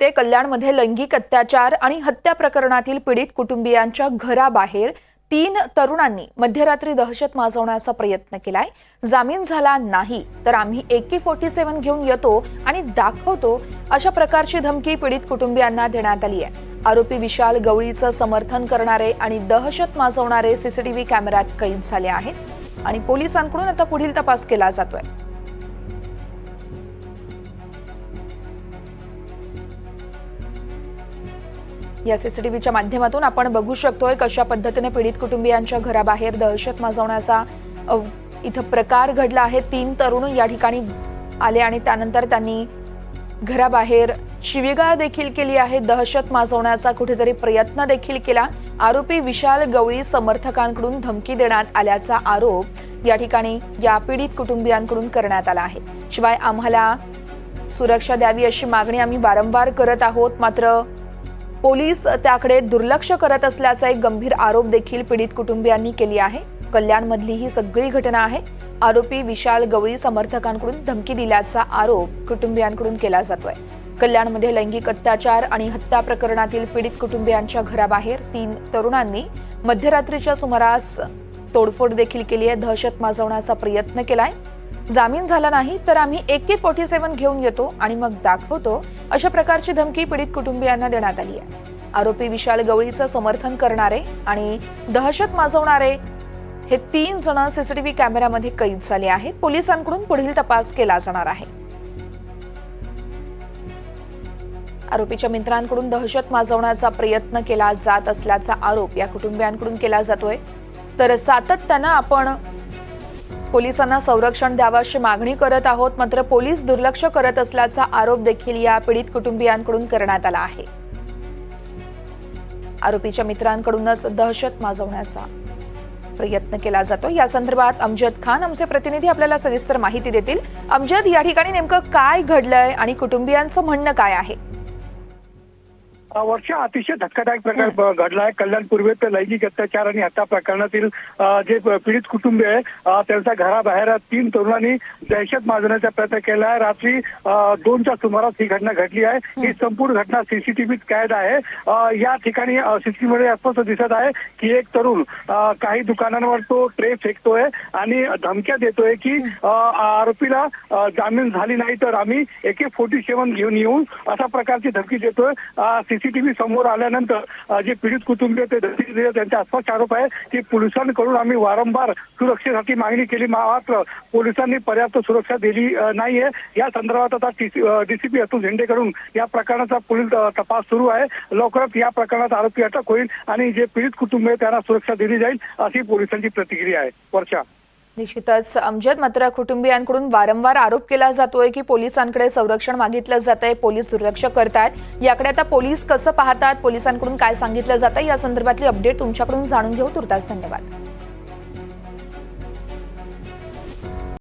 ते कल्याणमध्ये लैंगिक अत्याचार आणि हत्या प्रकरणातील पीडित कुटुंबियांच्या घराबाहेर तीन तरुणांनी मध्यरात्री दहशत माजवण्याचा प्रयत्न केलाय. जामीन झाला नाही तर आम्ही एके फोर्टी सेव्हन घेऊन येतो आणि दाखवतो अशा प्रकारची धमकी पीडित कुटुंबियांना देण्यात आली आहे. आरोपी विशाल गवळीचं समर्थन करणारे आणि दहशत माजवणारे सीसीटीव्ही कॅमेऱ्यात कैद झाले आहेत आणि पोलिसांकडून आता पुढील तपास केला जातोय. या सीसीटीव्हीच्या माध्यमातून आपण बघू शकतोय कशा पद्धतीने पीडित कुटुंबियांच्या घराबाहेर दहशत माजवण्याचा इथं प्रकार घडला आहे. तीन तरुण या ठिकाणी आले आणि त्यानंतर त्यांनी घराबाहेर शिवीगाळ देखील केली आहे. दहशत माजवण्याचा कुठेतरी प्रयत्न देखील केला. आरोपी विशाल गवळी समर्थकांकडून धमकी देण्यात आल्याचा आरोप या ठिकाणी या पीडित कुटुंबियांकडून करण्यात आला आहे. शिवाय आम्हाला सुरक्षा द्यावी अशी मागणी आम्ही वारंवार करत आहोत. मात्र पोलीस त्याकडे दुर्लक्ष करत असल्याचा एक गंभीर आरोप देखील पीडित कुटुंबियांनी केली आहे. कल्याणमधली ही सगळी घटना आहे. आरोपी विशाल गवळी समर्थकांकडून धमकी दिल्याचा आरोप कुटुंबियांकडून केला जातोय. कल्याणमध्ये लैंगिक अत्याचार आणि हत्या प्रकरणातील पीडित कुटुंबियांच्या घराबाहेर तीन तरुणांनी मध्यरात्रीच्या सुमारास तोडफोड देखील केली आहे. दहशत माजवण्याचा प्रयत्न केलाय. जामीन झाला नाही तर आम्ही एके फोर्टी सेव्हन घेऊन येतो आणि मग दाखवतो अशा प्रकारची धमकी पीडित कुटुंबियांना देण्यात आली आहे. आरोपी विशाल गवळीचं समर्थन करणारे आणि दहशत माजवणारे हे तीन जण सीसीटीव्ही कॅमेऱ्यामध्ये कैद झाले आहेत. पोलिसांकडून पुढील तपास केला जाणार आहे. आरोपीच्या मित्रांकडून दहशत माजवण्याचा प्रयत्न केला जात असल्याचा आरोप या कुटुंबियांकडून केला जातोय. तर सातत्यानं आपण पोलिसांना संरक्षण द्यावं अशी मागणी करत आहोत मात्र पोलीस दुर्लक्ष करत असल्याचा आरोप देखील या पीडित कुटुंबियांकडून करण्यात आला आहे. आरोपीच्या मित्रांकडूनच दहशत माजवण्याचा प्रयत्न केला जातो या संदर्भात अमजद खान आमचे प्रतिनिधी आपल्याला सविस्तर माहिती देतील. अमजद या ठिकाणी नेमकं काय घडलंय आणि कुटुंबियांचं म्हणणं काय आहे? वर्ष अतिशय धक्कादायक प्रकार घडलाय. घडला आहे कल्याण पूर्वेत लैंगिक अत्याचार आणि हत्या प्रकरणातील जे पीडित कुटुंबीय आहे त्यांच्या घराबाहेर तीन तरुणांनी दहशत माजवण्याचा प्रयत्न केला आहे रात्री दोनच्या सुमारास ही घटना घडली आहे. ही संपूर्ण घटना सीसीटीव्हीत कैद आहे. या ठिकाणी सीसीटीव्ही मध्ये स्पष्ट दिसत आहे की एक तरुण काही दुकानांवर तो ट्रे फेकतोय आणि धमक्या देतोय की आरोपीला जामीन झाली नाही तर आम्ही एके फोर्टी सेव्हन घेऊन येऊ अशा प्रकारची धमकी देतोय सीसीटीव्ही समोर आल्यानंतर जे पीडित कुटुंबीय ते धमकी त्यांच्या त्यांचा आरोप आहे की पोलिसांकडून आम्ही वारंवार सुरक्षेसाठी मागणी केली. मात्र पोलिसांनी पर्याप्त सुरक्षा दिली नाहीये. या संदर्भात आता डीसीपी अतुल झेंडेकडून या प्रकरणाचा पुढील तपास सुरू आहे. लवकरच या प्रकरणात आरोपी अटक होईल आणि जे पीडित कुटुंबीय त्यांना सुरक्षा दिली जाईल अशी पोलिसांची प्रतिक्रिया आहे. वर्षा. निश्चितच अमजद मात्र कुटुंबियांकडून वारंवार आरोप केला जातोय की पोलिसांकडे संरक्षण मागितलं जात आहे पोलीस दुर्लक्ष करतायत. याकडे आता पोलीस कसं पाहतात? पोलिसांकडून काय सांगितलं जातं या संदर्भातली अपडेट तुमच्याकडून जाणून घेऊ. तुर्तास धन्यवाद.